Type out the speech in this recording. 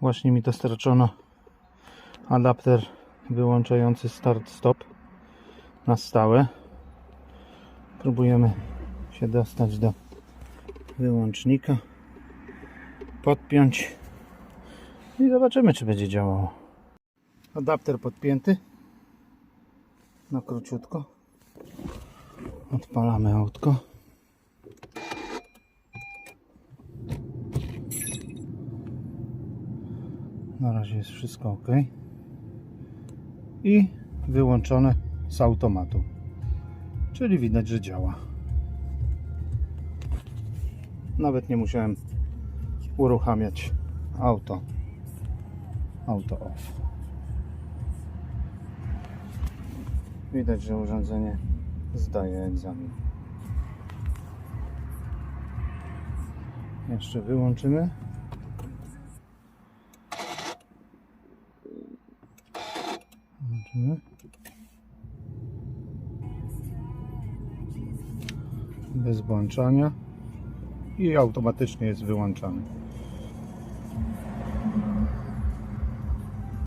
Właśnie mi dostarczono adapter wyłączający start-stop na stałe. Próbujemy się dostać do wyłącznika, podpiąć i zobaczymy, czy będzie działało. Adapter podpięty na króciutko. Odpalamy autko. Na razie jest wszystko ok. I wyłączone z automatu. Czyli widać, że działa. Nawet nie musiałem uruchamiać auto. Auto off. Widać, że urządzenie zdaje egzamin. Jeszcze wyłączymy. Włączymy. Bez włączania i automatycznie jest wyłączany.